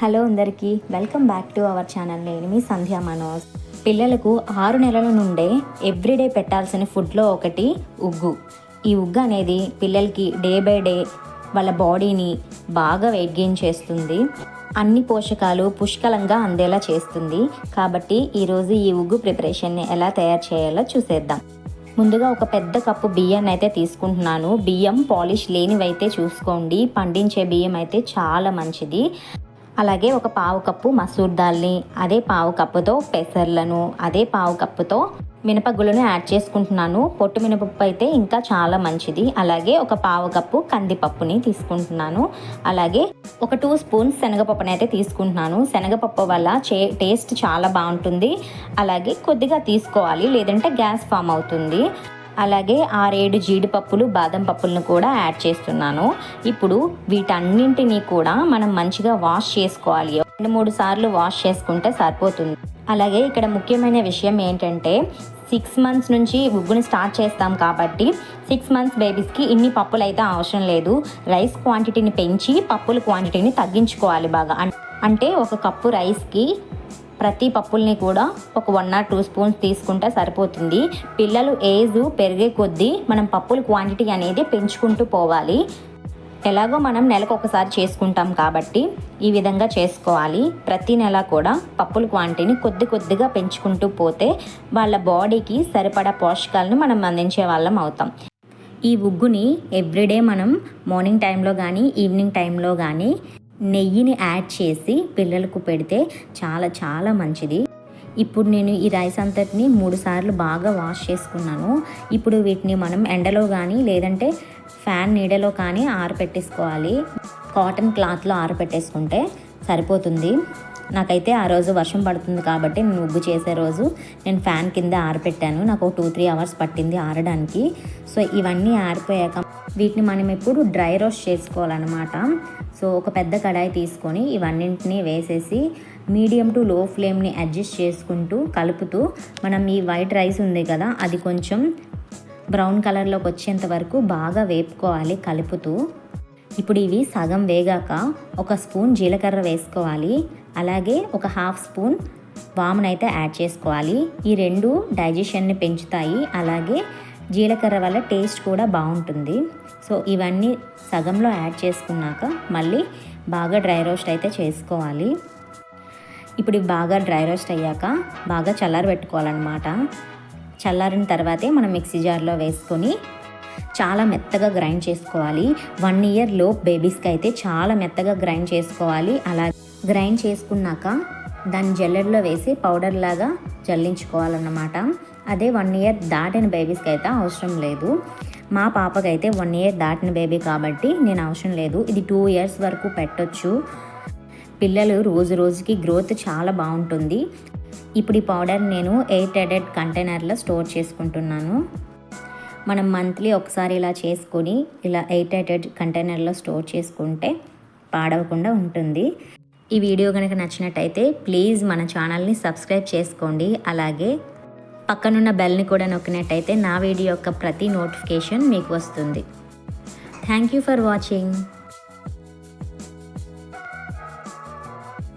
Hello అందరికీ welcome back to our channel. నేను మీ సంధ్యా మనోజ్. పిల్లలకు ఆరు నెలల నుండే ఎవ్రీడే పెట్టాల్సిన ఫుడ్లో ఒకటి ఉగ్గు. ఈ ఉగ్గు అనేది పిల్లలకి డే బై డే వాళ్ళ బాడీని బాగా వెయిట్ గెయిన్ చేస్తుంది. అన్ని పోషకాలు పుష్కలంగా అందేలా చేస్తుంది. కాబట్టి ఈరోజు ఈ ఉగ్గు ప్రిపరేషన్ని ఎలా తయారు చేయాలో చూసేద్దాం. ముందుగా ఒక పెద్ద కప్పు బియ్యాన్ని అయితే తీసుకుంటున్నాను. బియ్యం పాలిష్ లేనివైతే చూసుకోండి. పండించే బియ్యం అయితే చాలా మంచిది. అలాగే ఒక పావు కప్పు మసూర్ దాల్ని అదే పావు కప్పుతో పెసర్లను అదే పావు కప్పుతో మినపగుళ్ళను యాడ్ చేసుకుంటున్నాను. పొట్టు మినపప్పు అయితే ఇంకా చాలా మంచిది. అలాగే ఒక పావు కప్పు కందిపప్పుని తీసుకుంటున్నాను. అలాగే ఒక టూ స్పూన్స్ శనగపప్పుని అయితే తీసుకుంటున్నాను. శనగపప్పు వల్ల చే టేస్ట్ చాలా బాగుంటుంది. అలాగే కొద్దిగా తీసుకోవాలి. లేదంటే గ్యాస్ ఫామ్ అవుతుంది. అలాగే ఆరేడు జీడిపప్పులు బాదం పప్పులను కూడా యాడ్ చేస్తున్నాను. ఇప్పుడు వీటన్నింటినీ కూడా మనం మంచిగా వాష్ చేసుకోవాలి. రెండు మూడు సార్లు వాష్ చేసుకుంటే సరిపోతుంది. అలాగే ఇక్కడ ముఖ్యమైన విషయం ఏంటంటే సిక్స్ మంత్స్ నుంచి ఉగ్గుని స్టార్ట్ చేస్తాం కాబట్టి సిక్స్ మంత్స్ బేబీస్కి ఇన్ని పప్పులు అయితే అవసరం లేదు. రైస్ క్వాంటిటీని పెంచి పప్పుల క్వాంటిటీని తగ్గించుకోవాలి బాగా. అంటే ఒక కప్పు రైస్కి ప్రతి పప్పుల్ని కూడా ఒక వన్ ఆర్ టూ స్పూన్స్ తీసుకుంటే సరిపోతుంది. పిల్లలు ఏజ్ పెరిగే కొద్దీ మనం పప్పుల క్వాంటిటీ అనేది పెంచుకుంటూ పోవాలి. ఎలాగో మనం నెలకు ఒకసారి చేసుకుంటాం కాబట్టి ఈ విధంగా చేసుకోవాలి. ప్రతి నెల కూడా పప్పుల క్వాంటిటీని కొద్ది కొద్దిగా పెంచుకుంటూ పోతే వాళ్ళ బాడీకి సరిపడా పోషకాలను మనం అందించే వాళ్ళం అవుతాం. ఈ ఉగ్గుని ఎవ్రీడే మనం మార్నింగ్ టైంలో కానీ ఈవినింగ్ టైంలో కానీ నెయ్యిని యాడ్ చేసి పిల్లలకు పెడితే చాలా చాలా మంచిది. ఇప్పుడు నేను ఈ రైస్ అంతటిని మూడు సార్లు బాగా వాష్ చేసుకున్నాను. ఇప్పుడు వీటిని మనం ఎండలో కానీ లేదంటే ఫ్యాన్ నీడలో కానీ ఆరపెట్టేసుకోవాలి. కాటన్ క్లాత్లో ఆరపెట్టేసుకుంటే సరిపోతుంది. నాకైతే ఆ రోజు వర్షం పడుతుంది కాబట్టి నేను ఉగ్గు చేసే రోజు నేను ఫ్యాన్ కింద ఆరపెట్టాను. నాకు ఒక టూ త్రీ అవర్స్ పట్టింది ఆరడానికి. సో ఇవన్నీ ఆరిపోయాక వీటిని మనం ఇప్పుడు డ్రై రోస్ట్ చేసుకోవాలన్నమాట. సో ఒక పెద్ద కడాయి తీసుకొని ఇవన్నింటినీ వేసేసి మీడియం టు లో ఫ్లేమ్ని అడ్జస్ట్ చేసుకుంటూ కలుపుతూ మనం ఈ వైట్ రైస్ ఉంది కదా అది కొంచెం బ్రౌన్ కలర్లోకి వచ్చేంత వరకు బాగా వేపుకోవాలి కలుపుతూ. ఇప్పుడు ఇవి సగం వేగాక ఒక స్పూన్ జీలకర్ర వేసుకోవాలి. అలాగే ఒక హాఫ్ స్పూన్ వామునైతే యాడ్ చేసుకోవాలి. ఈ రెండు డైజెషన్ని పెంచుతాయి. అలాగే జీలకర్ర వల్ల టేస్ట్ కూడా బాగుంటుంది. సో ఇవన్నీ సగంలో యాడ్ చేసుకున్నాక మళ్ళీ బాగా డ్రై రోస్ట్ అయితే చేసుకోవాలి. ఇప్పుడు బాగా డ్రై రోస్ట్ అయ్యాక బాగా చల్లారు పెట్టుకోవాలన్నమాట. చల్లారిన తర్వాతే మనం మిక్సీ జార్లో వేసుకొని చాలా మెత్తగా గ్రైండ్ చేసుకోవాలి. వన్ ఇయర్ లోప్ బేబీస్కి అయితే చాలా మెత్తగా గ్రైండ్ చేసుకోవాలి. అలా గ్రైండ్ చేసుకున్నాక దాన్ని జల్లెడలో వేసి పౌడర్ లాగా జల్లించుకోవాలన్నమాట. అదే వన్ ఇయర్ దాటిన బేబీస్కి అయితే అవసరం లేదు. మా పాపకైతే వన్ ఇయర్ దాటిన బేబీ కాబట్టి నేను అవసరం లేదు. ఇది టూ ఇయర్స్ వరకు పెట్టొచ్చు. పిల్లలు రోజు రోజుకి గ్రోత్ చాలా బాగుంటుంది. ఇప్పుడు ఈ పౌడర్ నేను ఎయిట్ హెడెడ్ కంటైనర్లో స్టోర్ చేసుకుంటున్నాను. మనం మంత్లీ ఒకసారి ఇలా చేసుకొని ఇలా ఎయిట్ హెడెడ్ కంటైనర్లో స్టోర్ చేసుకుంటే పాడవకుండా ఉంటుంది. ఈ వీడియో కనుక నచ్చినట్టయితే ప్లీజ్ మన ఛానల్ని సబ్స్క్రైబ్ చేసుకోండి. అలాగే పక్కనున్న బెల్ని కూడా నొక్కినట్టయితే నా వీడియో యొక్క ప్రతి నోటిఫికేషన్ మీకు వస్తుంది. Thank you for watching